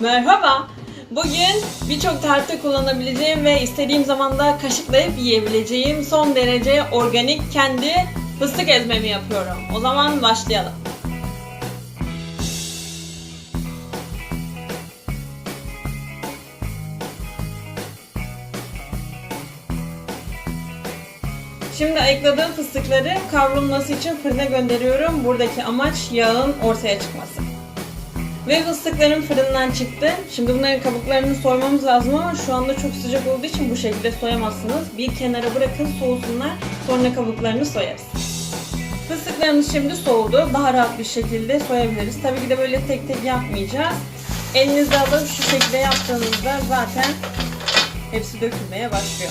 Merhaba. Bugün birçok tarifte kullanabileceğim ve istediğim zaman da kaşıklayıp yiyebileceğim son derece organik kendi fıstık ezmemi yapıyorum. O zaman başlayalım. Şimdi ayıkladığım fıstıkları kavrulması için fırına gönderiyorum. Buradaki amaç yağın ortaya çıkması. Ve fıstıklarım fırından çıktı. Şimdi bunların kabuklarını soymamız lazım ama şu anda çok sıcak olduğu için bu şekilde soyamazsınız. Bir kenara bırakın soğusunlar. Sonra kabuklarını soyarız. Fıstıklarımız şimdi soğudu. Daha rahat bir şekilde soyabiliriz. Tabii ki de böyle tek tek yapmayacağız. Elinizde alıp şu şekilde yaptığınızda zaten hepsi dökülmeye başlıyor.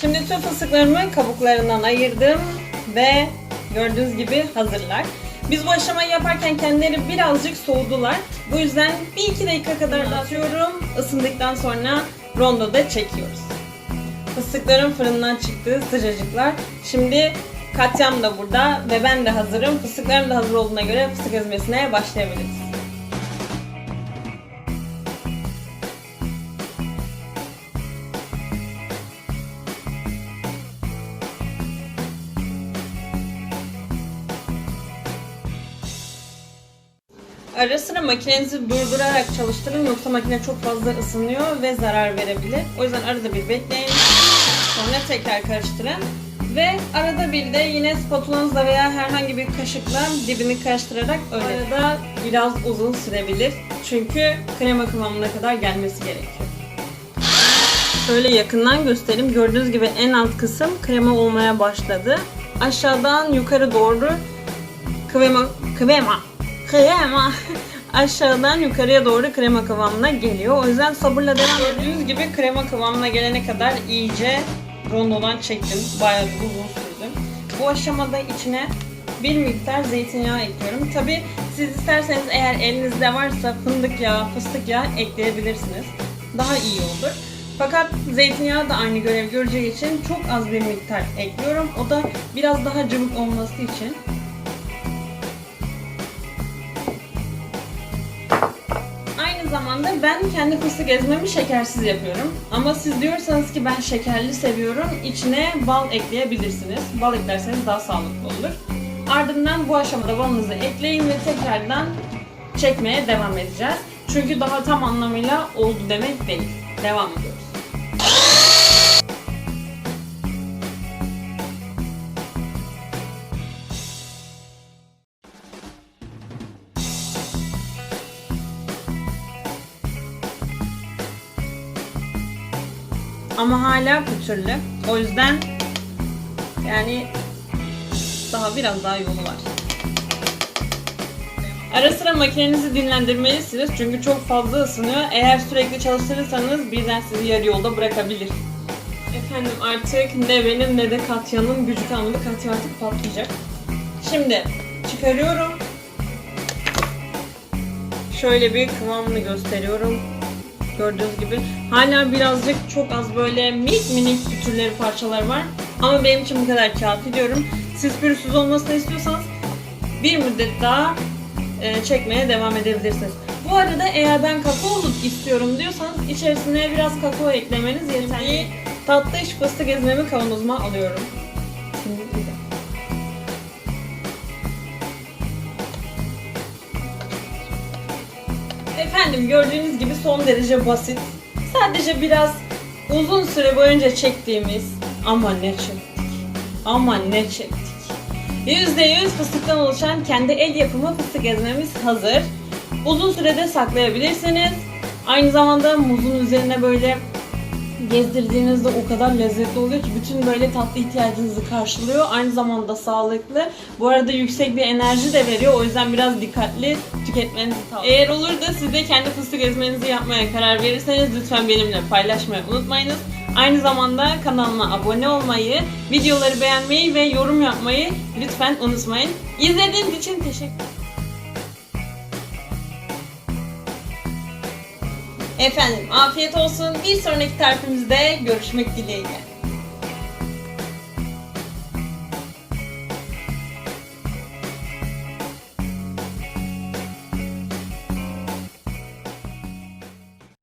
Şimdi tüm fıstıklarımı kabuklarından ayırdım ve gördüğünüz gibi hazırlar. Biz bu aşamayı yaparken kendileri birazcık soğudular. Bu yüzden bir iki dakika kadar da atıyorum. Isındıktan sonra rondoda çekiyoruz. Fıstıklarım fırından çıktı sıcacıklar. Şimdi Katyam da burada ve ben de hazırım. Fıstıklarım da hazır olduğuna göre fıstık ezmesine başlayabiliriz. Ara sıra makinenizi durdurarak çalıştırın yoksa makine çok fazla ısınıyor ve zarar verebilir. O yüzden arada bir bekleyin. Sonra tekrar karıştırın. Ve arada bir de yine spatulanızla veya herhangi bir kaşıkla dibini karıştırarak öyle. Arada biraz uzun sürebilir. Çünkü krema kıvamına kadar gelmesi gerekiyor. Şöyle yakından göstereyim. Gördüğünüz gibi en alt kısım krema olmaya başladı. Aşağıdan yukarı doğru krema krema krema aşağıdan yukarıya doğru krema kıvamına geliyor. O yüzden sabırla devam Gördüğünüz gibi krema kıvamına gelene kadar iyice rondodan çektim. Bayağı uzun sürdü. Bu aşamada içine bir miktar zeytinyağı ekliyorum. Tabi siz isterseniz eğer elinizde varsa fındık yağı, fıstık yağı ekleyebilirsiniz. Daha iyi olur. Fakat zeytinyağı da aynı görev göreceği için çok az bir miktar ekliyorum. O da biraz daha cıvık olması için. Zamanda ben kendi fıstık ezmemi şekersiz yapıyorum. Ama siz diyorsanız ki ben şekerli seviyorum, içine bal ekleyebilirsiniz. Bal eklerseniz daha sağlıklı olur. Ardından bu aşamada balınızı ekleyin ve tekrardan çekmeye devam edeceğiz. Çünkü daha tam anlamıyla oldu demek değil. Devam ediyoruz. Ama hala pütürlü. O yüzden yani daha biraz daha yolu var. Ara sıra makinenizi dinlendirmelisiniz çünkü çok fazla ısınıyor. Eğer sürekli çalıştırırsanız birden sizi yarı yolda bırakabilir. Efendim artık ne benim ne de Katya'nın gücü kalmadı. Katya artık patlayacak. Şimdi çıkarıyorum. Şöyle bir kıvamını gösteriyorum. Gördüğünüz gibi. Hala birazcık çok az böyle minik minik pütürleri parçalar var. Ama benim için bu kadar kafi diyorum. Siz pürüzsüz olmasını istiyorsanız bir müddet daha e, çekmeye devam edebilirsiniz. Bu arada eğer ben kakaolu istiyorum diyorsanız içerisine biraz kakao eklemeniz yeterli. Tatlı iş fıstık ezmemi kavanozuma alıyorum. Şimdi bir. Efendim gördüğünüz gibi son derece basit. Sadece biraz uzun süre boyunca çektiğimiz ama ne çektik. Ama ne çektik. %100 fıstıktan oluşan kendi el yapımı fıstık ezmemiz hazır. Uzun sürede saklayabilirsiniz. Aynı zamanda muzun üzerine böyle gezdirdiğinizde o kadar lezzetli oluyor ki bütün böyle tatlı ihtiyacınızı karşılıyor. Aynı zamanda sağlıklı. Bu arada yüksek bir enerji de veriyor. O yüzden biraz dikkatli tüketmenizi tavsiye Eğer olur da siz de kendi fıstık ezmenizi yapmaya karar verirseniz lütfen benimle paylaşmayı unutmayınız. Aynı zamanda kanalıma abone olmayı, videoları beğenmeyi ve yorum yapmayı lütfen unutmayın. İzlediğiniz için teşekkür Efendim afiyet olsun. Bir sonraki tarifimizde görüşmek dileğiyle.